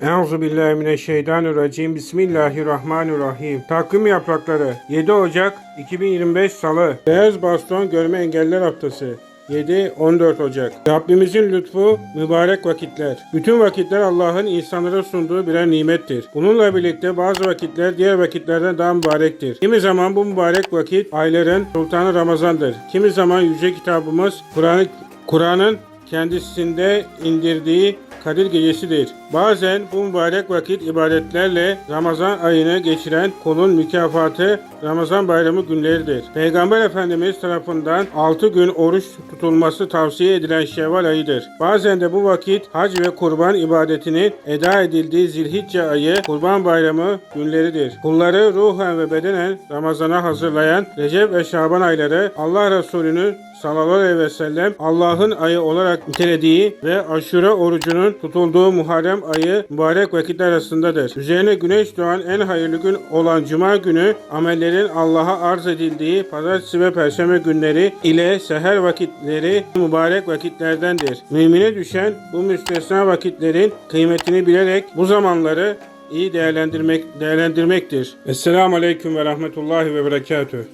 Euzu billahi mineşşeytanirracim. Bismillahirrahmanirrahim. Takvim yaprakları 7 Ocak 2025 Salı. Beyaz baston görme engeller haftası. 7-14 Ocak. Rabbimizin lütfu mübarek vakitler. Bütün vakitler Allah'ın insanlara sunduğu birer nimettir. Bununla birlikte bazı vakitler diğer vakitlerden daha mübarektir. Kimi zaman bu mübarek vakit ayların sultanı Ramazan'dır. Kimi zaman yüce kitabımız Kur'an Kur'an'ın kendisinde indirdiği Kadir Gecesi'dir. Bazen bu mübarek vakit ibadetlerle Ramazan ayını geçiren kulun mükafatı Ramazan bayramı günleridir. Peygamber Efendimiz tarafından 6 gün oruç tutulması tavsiye edilen Şevval ayıdır. Bazen de bu vakit hac ve kurban ibadetinin eda edildiği Zilhicce ayı kurban bayramı günleridir. Kulları ruhen ve bedenen Ramazana hazırlayan Recep ve Şaban ayları Allah Resulü'nün sallallahu aleyhi ve sellem Allah'ın ayı olarak nitelediği ve aşure orucunun tutulduğu Muharrem ayı mübarek vakitler arasındadır. Üzerine güneş doğan en hayırlı gün olan Cuma günü amellerin Allah'a arz edildiği pazartesi ve perşembe günleri ile seher vakitleri mübarek vakitlerdendir. Mümine düşen bu müstesna vakitlerin kıymetini bilerek bu zamanları iyi değerlendirmek değerlendirmektir. Esselamu Aleyküm ve Rahmetullahi ve Berekatühü.